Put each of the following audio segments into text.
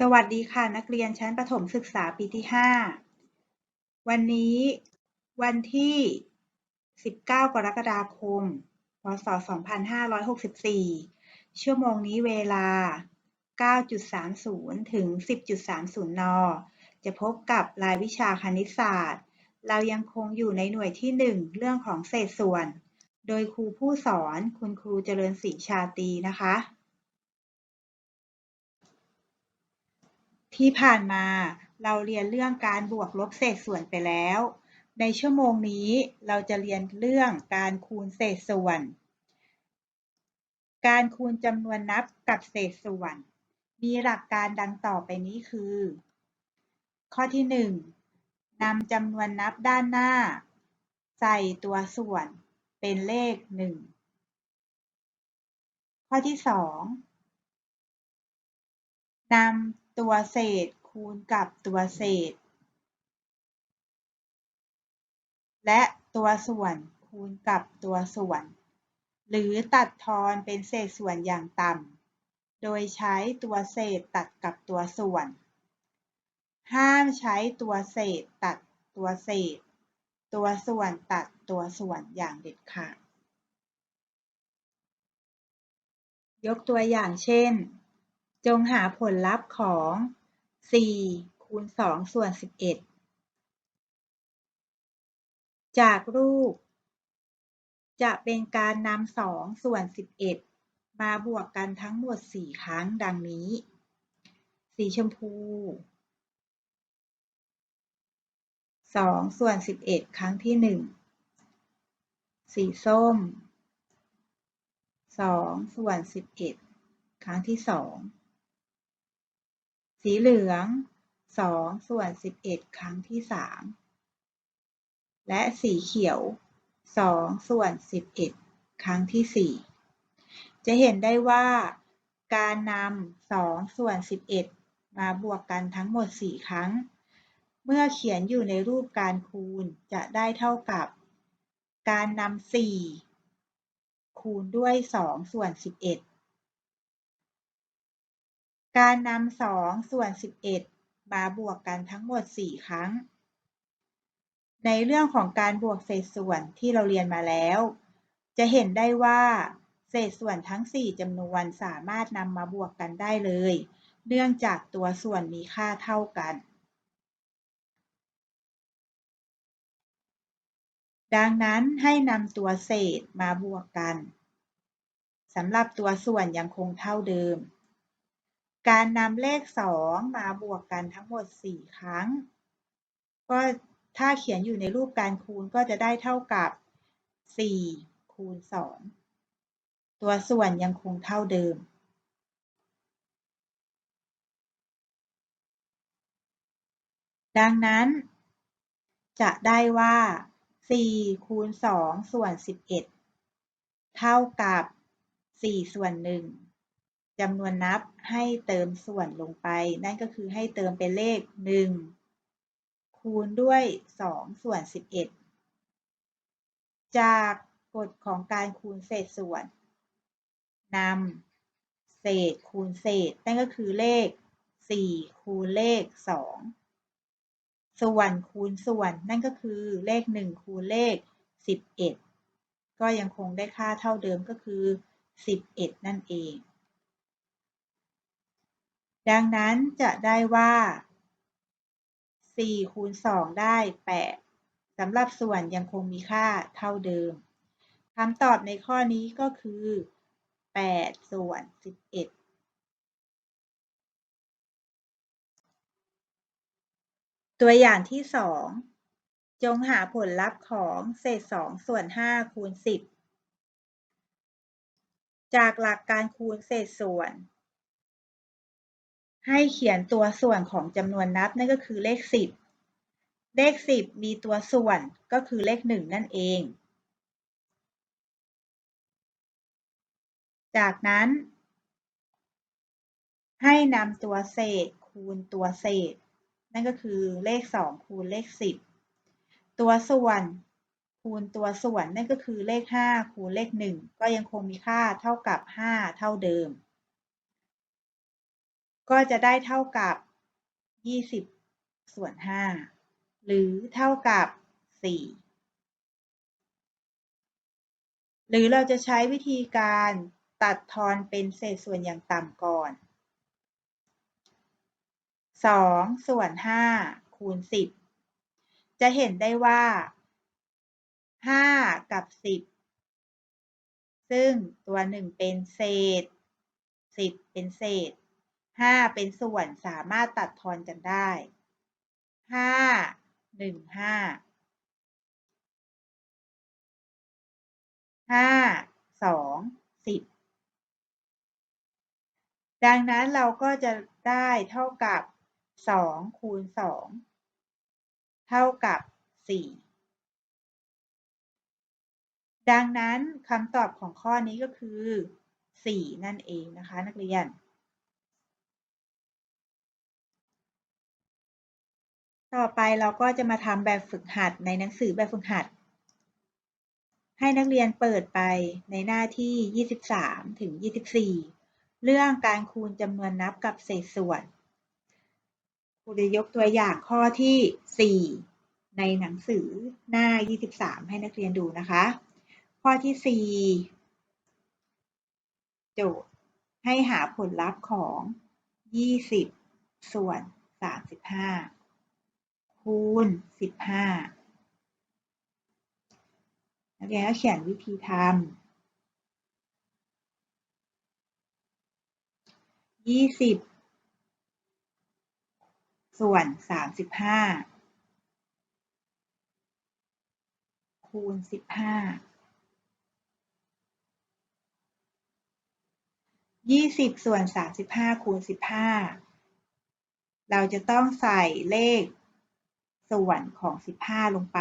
สวัสดีค่ะนักเรียนชั้นประถมศึกษาปีที่ 5 วันนี้วันที่ 19 กรกฎาคม พศ 2564 ชั่วโมงนี้เวลา 9.30 ถึง 10.30 น จะพบกับรายวิชาคณิตศาสตร์ เรายังคงอยู่ในหน่วยที่ 1 เรื่องของเศษส่วน โดยครูผู้สอนคุณครูเจริญศรีชาตีนะคะ ที่ผ่านมาเราเรียนเรื่องการบวกลบเศษส่วนไปแล้ว ในชั่วโมงนี้เราจะเรียนเรื่องการคูณเศษส่วน การคูณจำนวนนับกับเศษส่วน มีหลักการดังต่อไปนี้คือ ข้อที่ 1นำจำนวนนับด้านหน้า ใส่ตัวส่วนเป็นเลข 1 ข้อที่ 2นำ ตัวเศษ คูณกับตัวเศษ และตัวส่วนคูณกับตัวส่วน หรือตัดทอนเป็นเศษส่วนอย่างต่ำโดยใช้ตัวเศษตัดกับตัวส่วน ห้ามใช้ตัวเศษตัดตัวเศษ ตัวส่วนตัดตัวส่วนอย่างเด็ดขาดยกตัวอย่างเช่น จงหาผลลัพธ์ของ 4 คูณ 2 ส่วน 11 จากรูป จะเป็นการนำ 2 ส่วน 11 มาบวกกันทั้งหมด 4 ครั้งดังนี้ สีชมพู 2 ส่วน 11 ครั้งที่ 1 สีส้ม 2 ส่วน 11 ครั้งที่ 2 สีเหลือง2ส่วน11ครั้งที่3และสีเขียว2ส่วน11ครั้งที่4จะเห็นได้ว่าการนำ2ส่วน11มาบวกกันทั้งหมด4ครั้ง เมื่อเขียนอยู่ในรูปการคูณจะได้เท่ากับ การนำ4คูณด้วย2ส่วน11 การนำสองส่วนสิบเอ็ดมาบวกกันทั้งหมดสี่ครั้ง ในเรื่องของการบวกเศษส่วนที่เราเรียนมาแล้ว จะเห็นได้ว่า เศษส่วนทั้ง4จำนวนสามารถนำมาบวกกันได้เลย เนื่องจากตัวส่วนมีค่าเท่ากัน ดังนั้นให้นำตัวเศษมาบวกกันสำหรับตัวส่วนยังคงเท่าเดิม การนำเลข 2 มาบวกกันทั้งหมด 4 ครั้ง ก็ถ้าเขียนอยู่ในรูปการคูณก็จะได้เท่ากับ 4 คูณ 2 ตัวส่วนยังคงเท่าเดิม ดังนั้นจะได้ว่า 4 คูณ 2 ส่วน 11 เท่ากับ 4 ส่วน 1 จำนวนนับให้เติมส่วนลงไป นั่นก็คือให้เติมเป็นเลข 1 คูณด้วย 2 ส่วน 11 จากกฎของการคูณเศษส่วนนำเศษคูณเศษ นั่นก็คือเลข 4 คูณเลข 2 ส่วนคูณส่วน นั่นก็คือเลข 1 คูณเลข 11 ก็ยังคงได้ค่าเท่าเดิมก็คือ 11 นั่นเอง ดังนั้นจะได้ว่า4คูณ2ได้ 8สำหรับส่วนยังคงมีค่าเท่าเดิมคำตอบในข้อนี้ก็คือ 8 ส่วน 11ตัวอย่างที่ 2 จงหาผลลัพธ์ของเศษ 2 ส่วน 5 คูณ 10 จากหลักการคูณเศษส่วน ให้เขียนตัวส่วนของจำนวนนับนั่นก็คือเลข 10 เลข 10 มีตัวส่วนก็คือเลข 1 นั่นเอง จากนั้น ให้นำตัวเศษคูณตัวเศษ นั่นก็คือเลข 2 คูณเลข 10 ตัวส่วนคูณตัวส่วนนั่นก็คือเลข 5 คูณเลข 1 ก็ยังคงมีค่าเท่ากับ 5 เท่าเดิม ก็จะได้เท่ากับ 20 ส่วน 5 หรือเท่ากับ 4 หรือเราจะใช้วิธีการตัดทอนเป็นเศษส่วนอย่างต่ำก่อน 2 ส่วน 5 คูณ 10 จะเห็นได้ว่า 5 กับ 10 ซึ่งตัวหนึ่งเป็นเศษ 10 เป็นเศษ 5เป็นส่วนสามารถตัดทอนกันได้5 1 5 5 2 10ดังนั้นเราก็จะได้เท่ากับ2คูณ2เท่ากับ4ดังนั้นคำตอบของข้อนี้ก็คือ4นั่นเองนะคะนักเรียน ต่อไปเราก็จะมาทำแบบฝึกหัดในหนังสือแบบฝึกหัด ให้นักเรียนเปิดไปในหน้าที่ 23 ถึง 24 เรื่องการคูณจำนวนนับกับเศษส่วนครูจะยกตัวอย่างข้อที่ 4 ในหนังสือหน้า 23 ให้นักเรียนดูนะคะ ข้อที่ 4 โจทย์ให้หาผลลัพธ์ของ 20 ส่วน 35 คูณ 15 นักเรียนก็เขียนวิธีทำยี่สิบส่วนสามสิบห้าคูณสิบห้ายี่สิบส่วนสามสิบห้าคูณสิบห้าเราจะต้องใส่เลข ส่วนของ 15 ลงไป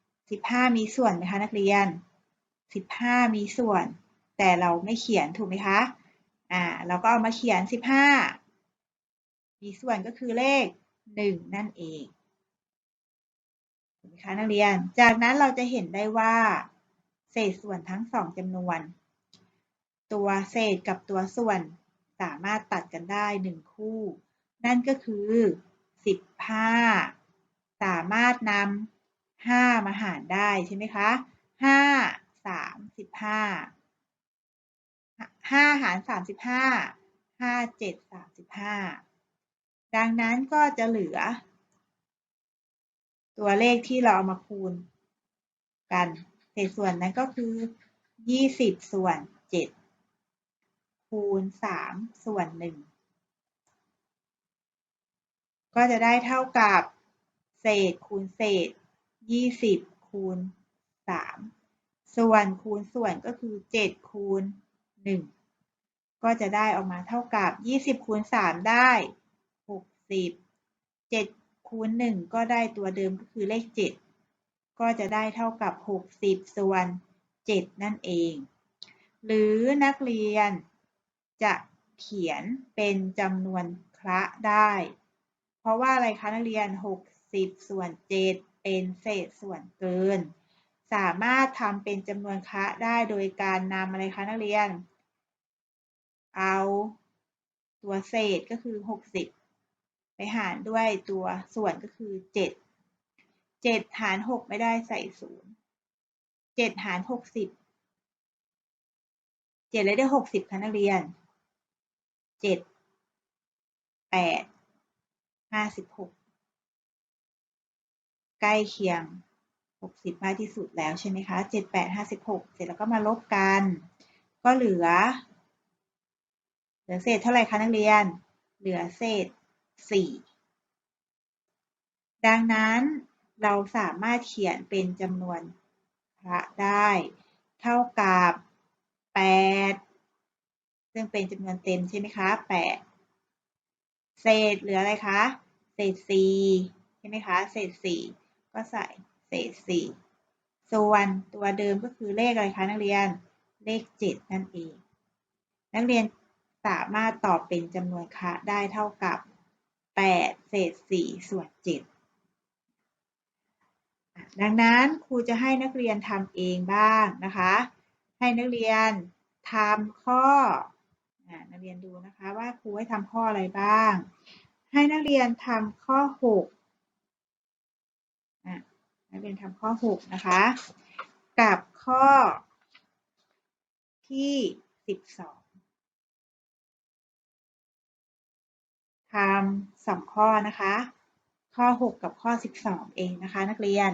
15 มีส่วนไหมคะนักเรียน 15 มีส่วน แต่เราไม่เขียนถูกไหมคะ อ่า เราก็เอามาเขียน 15 มีส่วนก็คือเลข 1 นั่นเองถูกไหมคะนักเรียน จากนั้นเราจะเห็นได้ว่า เศษส่วนทั้งสองจำนวน ตัวเศษกับตัวส่วนสามารถตัดกันได้ 1 คู่ นั่นก็คือ 15 สามารถนำ5มาหารได้ใช่ไหมคะ5 3 15 5หาร35 5 7 35ดังนั้นก็จะเหลือ ตัวเลขที่เราเอามาคูณกันเศษส่วนนั้นก็คือ20ส่วน7คูณ3ส่วน1ก็จะได้เท่ากับ เศษคูณเศษ 20 คูณ 3 ส่วนคูณส่วนก็คือ 7 คูณ 1 ก็จะได้ออกมาเท่ากับ 20 คูณ 3 ได้ 60 7 คูณ 1 ก็ได้ตัวเดิมก็คือเลข 7 ก็จะได้เท่ากับ 60 ส่วน 7 นั่นเอง หรือนักเรียนจะเขียนเป็นจำนวนคละได้ เพราะว่าอะไรคะนักเรียน 60ส่วน 7 เป็นเศษส่วนเกิน สามารถทำเป็นจำนวนคะได้โดยการนำอะไรคะนักเรียน เอาตัวเศษก็คือ 60 ไปหารด้วยตัวส่วนก็คือ 7 7 หาร 6 ไม่ได้ใส่ 0 7 หาร 60 7เลยได้ 60คะนักเรียน 7 8 56 ใกล้เคียง 60 มากที่สุดแล้วใช่ไหมคะ 7 8 56 เสร็จแล้วก็มาลบกัน ก็เหลือ เหลือเศษเท่าไหร่คะนักเรียน เหลือเศษ 4 ดังนั้นเราสามารถเขียนเป็นจำนวนพระได้ เท่ากับ 8 ซึ่งเป็นจำนวนเต็มใช่ไหมคะ 8 เศษเหลืออะไรคะ เศษ 4 ใช่ไหมคะ เศษ 4 ก็ใส่เศษสี่ส่วนตัวเดิมก็คือเลขอะไรคะนักเรียนเลข 7 นั่นเอง นักเรียนสามารถตอบเป็นจำนวนคะได้เท่ากับ 8 เศษ 4 ส่วน 7 ดังนั้นครูจะให้นักเรียนทำเองบ้างนะคะ ให้นักเรียนทำข้อนักเรียนดูนะคะว่าครูให้ทำข้ออะไรบ้าง ให้นักเรียนทำข้อ 6 นั่เรียนทำข้อ 6 นะคะ กับข้อที่ 12ทำสองข้อนะคะ ข้อ 6 กับข้อ 12 เองนะคะ นักเรียน